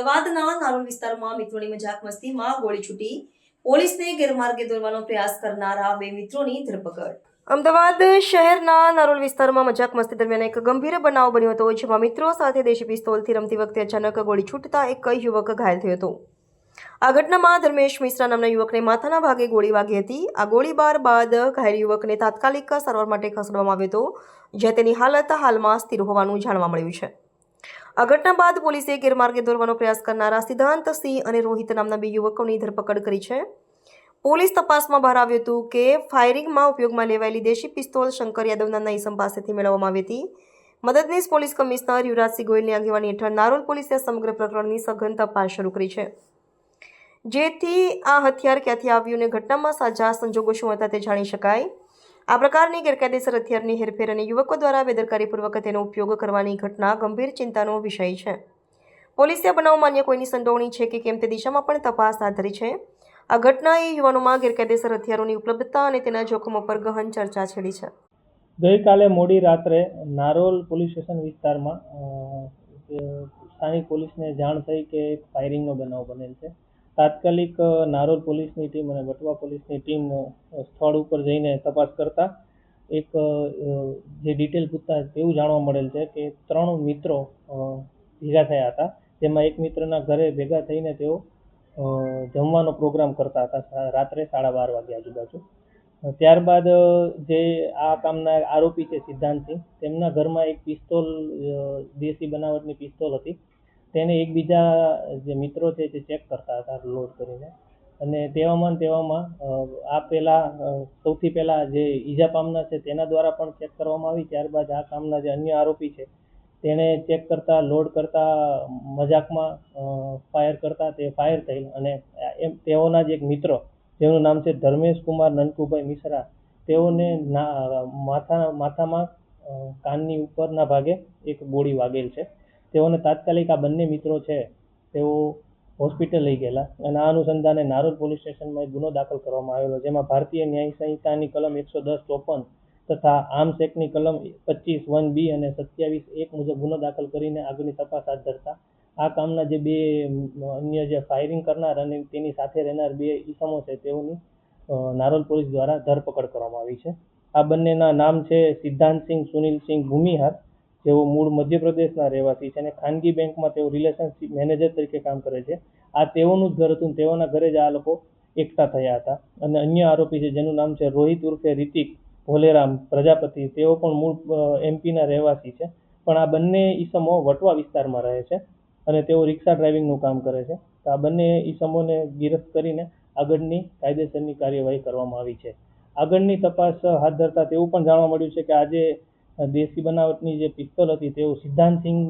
અમદાવાદના નારોલ વિસ્તારમાં મિત્રોની મજાક મસ્તીમાં ગોળી છૂટી. પોલીસને ગેરમાર્ગે દોરવાનો પ્રયાસ કરનારા બે મિત્રોની ધરપકડ. અમદાવાદ શહેરના નારોલ વિસ્તારમાં મજાક મસ્તી દરમિયાન એક ગંભીર બનાવ બન્યો હતો, જેમાં મિત્રો સાથે દેશી પિસ્તોલથી રમતી વખતે અચાનક ગોળી છૂટતા એક યુવક ઘાયલ થયો હતો. આ ઘટનામાં ધર્મેશ મિશ્રા નામના યુવકને માથાના ભાગે ગોળી વાગી હતી. આ ગોળીબાર બાદ ઘાયલ યુવકને તાત્કાલિક સારવાર માટે ખસેડવામાં આવ્યો હતો, જ્યાં તેની હાલત હાલમાં સ્થિર હોવાનું જાણવા મળ્યું છે. આ ઘટના બાદ પોલીસે ગેરમાર્ગે દોરવાનો પ્રયાસ કરનારા સિદ્ધાંત સિંહ અને રોહિત નામના બે યુવકોની ધરપકડ કરી છે. પોલીસ તપાસમાં બહાર આવ્યું હતું કે ફાયરિંગમાં ઉપયોગમાં લેવાયેલી દેશી પિસ્તોલ શંકર યાદવ નામના ઈસમ પાસેથી મેળવવામાં આવી હતી. મદદનીશ પોલીસ કમિશનર યુવરાજસિંહ ગોયલની આગેવાની હેઠળ નારોલ પોલીસે સમગ્ર પ્રકરણની સઘન તપાસ શરૂ કરી છે. જેથી આ હથિયાર ક્યાંથી આવ્યું અને ઘટનામાં સાજા સંજોગો શું હતા તે જાણી શકાય. આ પ્રકારની ગેરકાયદેસર હથિયારની હેરફેર અને યુવકો દ્વારા બેદરકારીપૂર્વક તેનો ઉપયોગ કરવાની ઘટના ગંભીર ચિંતાનો વિષય છે. પોલીસે આ બનાવમાં અન્ય કોઈની સંડોવણી છે કે કેમ તે દિશામાં પણ તપાસ હાથ ધરી છે. આ ઘટનાએ યુવાનોમાં ગેરકાયદેસર હથિયારોની ઉપલબ્ધતા અને તેના જોખમો પર ગહન ચર્ચા છેડી છે. ગઈકાલે મોડી રાત્રે નારોલ પોલીસ સ્ટેશન વિસ્તારમાં સ્થાનિક પોલીસને જાણ થઈ કે ફાયરિંગનો બનાવ બનેલ છે. તાત્કાલિક નારોલ પોલીસની ટીમ અને વટવા પોલીસની ટીમ સ્થળ ઉપર જઈને તપાસ કરતા એક જે ડિટેલ પૂછતા એવું જાણવા મળેલ છે કે ત્રણ મિત્રો ભેગા થયા હતા. જેમાં એક મિત્રના ઘરે ભેગા થઈને તેઓ જમવાનો પ્રોગ્રામ કરતા હતા રાત્રે સાડા બાર વાગે આજુબાજુ. ત્યારબાદ જે આ કામના આરોપી છે સિદ્ધાંતસિંહ, તેમના ઘરમાં એક પિસ્તોલ દેશી બનાવટની પિસ્તોલ હતી. તેને એકબીજા જે મિત્રો છે તે ચેક કરતા હતા લોડ કરીને. અને તેવામાં તેવામાં આ પહેલાં સૌથી પહેલાં જે ઈજા પામનાર છે તેના દ્વારા પણ ચેક કરવામાં આવી. ત્યારબાદ આ કામના જે અન્ય આરોપી છે તેણે ચેક કરતા લોડ કરતા, મજાકમાં ફાયર કરતા, તે ફાયર થયેલ. અને એમ, તેઓના જ એક મિત્ર, જેનું નામ છે ધર્મેશ કુમાર નનકુભાઈ મિશ્રા, તેઓને માથા, માથામાં કાનની ઉપરના ભાગે એક ગોળી વાગેલ છે. તેઓને તાત્કાલિક આ બંને મિત્રો છે તેઓ હોસ્પિટલ લઈ ગયેલા. અને આ અનુસંધાને નારોલ પોલીસ સ્ટેશનમાં એક ગુનો દાખલ કરવામાં આવેલો, જેમાં ભારતીય ન્યાય સંહિતાની કલમ એકસો દસ ચોપન તથા આર્મ્સ એક્ટની કલમ પચીસ વન બી અને સત્યાવીસ એક મુજબ ગુનો દાખલ કરીને આગળની તપાસ હાથ ધરતા. આ કામના જે બે અન્ય જે ફાયરિંગ કરનાર અને તેની સાથે રહેનાર બે ઈસમો છે, તેઓની નારોલ પોલીસ દ્વારા ધરપકડ કરવામાં આવી છે. આ બંનેના નામ છે સિદ્ધાંતસિંહ સુનિલસિંહ ભૂમિહાર જેઓ મૂળ મધ્યપ્રદેશના રહેવાસી છે અને ખાનગી બેંકમાં તેઓ રિલેશનશિપ મેનેજર તરીકે કામ કરે છે. આ તેઓનું જ ઘર હતું તેઓના ઘરે જ આ લોકો એકઠા થયા હતા. અને અન્ય આરોપી છે, જેનું નામ છે રોહિત ઉર્ફે રિતિક ભોલેરામ, પ્રજાપતિ. તેઓ પણ મૂળ એમપીના રહેવાસી છે. પણ આ બંને ઈસમો વટવા વિસ્તારમાં રહે છે અને તેઓ રિક્ષા ડ્રાઇવિંગનું કામ કરે છે. તો આ બંને ઈસમોને ગિરફ્ત કરીને આગળની કાયદેસરની કાર્યવાહી કરવામાં આવી છે. આગળની તપાસ હાથ ધરતા તેવું પણ જાણવા મળ્યું છે કે આજે દેશી બનાવટની જે પિસ્તોલ હતી, તેઓ સિદ્ધાંતસિંહ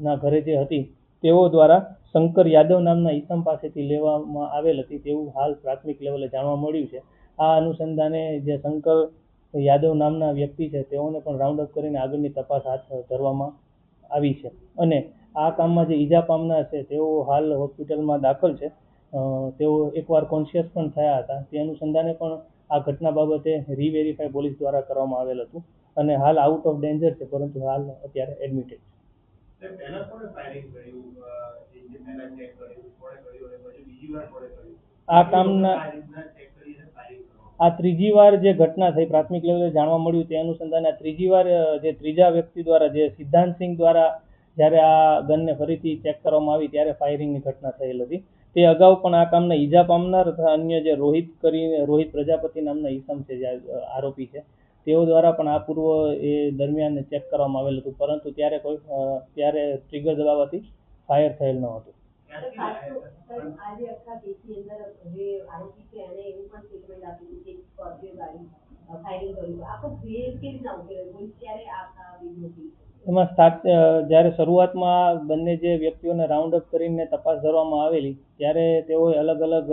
ના ઘરે જે હતી, તેઓ દ્વારા શંકર યાદવ નામના ઈસમ પાસેથી લેવામાં આવેલ હતી. તેવું હાલ પ્રાથમિક લેવલે જાણવા મળ્યું છે. આ અનુસંધાને જે શંકર યાદવ નામના વ્યક્તિ છે, તેઓને પણ રાઉન્ડ અપ કરીને આગળની તપાસ હાથ ધરવામાં આવી છે. અને આ કામમાં જે ઈજા પામનાર છે, તેઓ હાલ હોસ્પિટલમાં દાખલ છે. તેઓ એકવાર કોન્શિયસ પણ થયા હતા. તે અનુસંધાને પણ આ ઘટના બાબતે રીવેરીફાઈ પોલીસ દ્વારા કરવામાં આવેલ હતું અને હાલ આઉટ ઓફ ડેન્જર છે પરંતુ હાલ અત્યારે એડમિટેડ છે. આ કામના આ ત્રીજી વાર જે ઘટના થઈ પ્રાથમિક લેવલે જાણવા મળ્યું તે અનુસંધાને આ ત્રીજી વાર જે ત્રીજા વ્યક્તિ દ્વારા જે સિદ્ધાંતસિંહ દ્વારા જ્યારે આ ગનને ફરીથી ચેક કરવામાં આવી ત્યારે ફાયરિંગની ઘટના થયેલ હતી. તે અગાઉ પણ આ કામના ઈજા પામનાર તથા અન્ય જે રોહિત કરીને રોહિત પ્રજાપતિ નામના ઈસમ છે જે આરોપી છે તેઓ દ્વારા પણ આ પૂર્વ એ દરમિયાન ચેક કરવામાં આવેલ હતું. પરંતુ ત્યારે કોઈ ત્યારે ટ્રિગર દબાવવાથી ફાયર થયેલ ન હતું. ક્યાંથી ખાસ લાયા તો હતા? સાહેબ આજે આખા દેશની અંદર જે આરોપી છે એને એવું પણ સ્ટેટમેન્ટ આપ્યું કે ફાયરિંગ કર્યું. આખો ભેદ કેવી રીતે ઉકેલાયો? ત્યારે આ એમાં સ્ટાર્ટ જ્યારે શરૂઆતમાં બંને જે વ્યક્તિઓને રાઉન્ડ અપ કરીને તપાસ ધરવામાં આવેલી, ત્યારે તેઓએ અલગ અલગ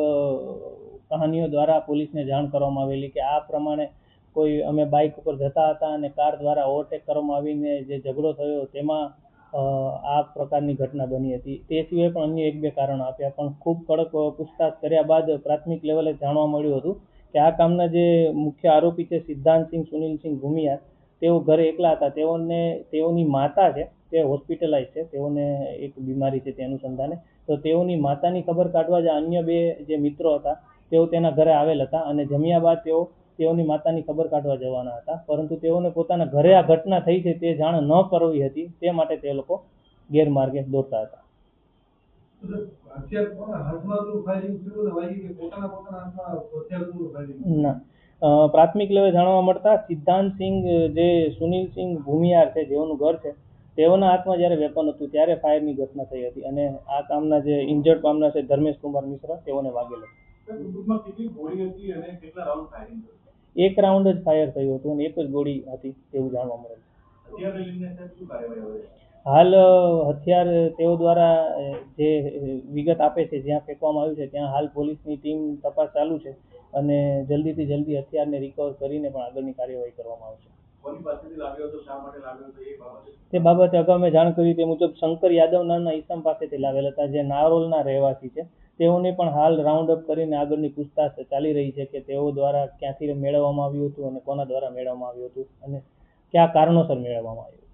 કહાનીઓ દ્વારા પોલીસને જાણ કરવામાં આવેલી કે આ પ્રમાણે કોઈ અમે બાઇક ઉપર જતા હતા અને કાર દ્વારા ઓવરટેક કરવામાં આવીને જે ઝઘડો થયો તેમાં આ પ્રકારની ઘટના બની હતી. તે સિવાય પણ અન્ય એક બે કારણો આપ્યા, પણ ખૂબ કડક પૂછતાછ કર્યા બાદ પ્રાથમિક લેવલે જાણવા મળ્યું હતું કે આ કામના જે મુખ્ય આરોપી છે સિદ્ધાંતસિંહ સુનિલસિંહ ભૂમિયા તેઓ ઘરે એકલા હતા. તેઓને તેઓની માતા છે તે હોસ્પિટલાઇઝ છે. તેઓને એક બીમારી છે તે અનુસંધાને. તો તેઓની માતાની ખબર કાઢવા જે અન્ય બે જે મિત્રો હતા તેઓ તેના ઘરે આવેલ હતા અને જમ્યા બાદ તેઓ તેઓની માતાની ખબર કાઢવા જવાના હતા. પરંતુ તેઓને પોતાના ઘરે આ ઘટના થઈ છે તે જાણ ન કરવી હતી. તે માટે તે લોકો ગેરમાર્ગે દોરતા હતા. ને. પ્રાથમિક લેવલે જાણવા મળતા સિદ્ધાંતસિંહ જે સુનિલસિંહ ભૂમિયાર છે જેઓનું ઘર છે તેઓના હાથમાં જ્યારે વેપન હતું ત્યારે ફાયરની ઘટના થઈ હતી અને આ કામના જે ઇન્જર્ડ પામના છે ધર્મેશ કુમાર મિશ્રા તેઓને વાગેલ. એક રાઉન્ડ જ ફાયર થયું હતું અને એક જ ગોળી હતી તેવું જાણવા મળે છે. હાલ હથિયાર તેઓ દ્વારા જે વિગત આપે છે જ્યાં ફેંકવામાં આવ્યું છે ત્યાં હાલ પોલીસની ટીમ તપાસ ચાલુ છે અને જલ્દીથી જલ્દી હથિયારને રિકવર કરીને પણ આગળની કાર્યવાહી કરવામાં આવશે. તે બાબતે અગાઉ મેં જાણ કરી તે મુજબ શંકર યાદવ નામના ઈસમ પાસેથી લાવેલ હતા જે નારોલના રહેવાસી છે. તેઓને પણ હાલ રાઉન્ડ અપ કરીને આગળની પૂછતાછ ચાલી રહી છે કે તેઓ દ્વારા ક્યાંથી મેળવવામાં આવ્યું હતું અને કોના દ્વારા મેળવવામાં આવ્યું હતું અને કયા કારણોસર મેળવવામાં આવ્યું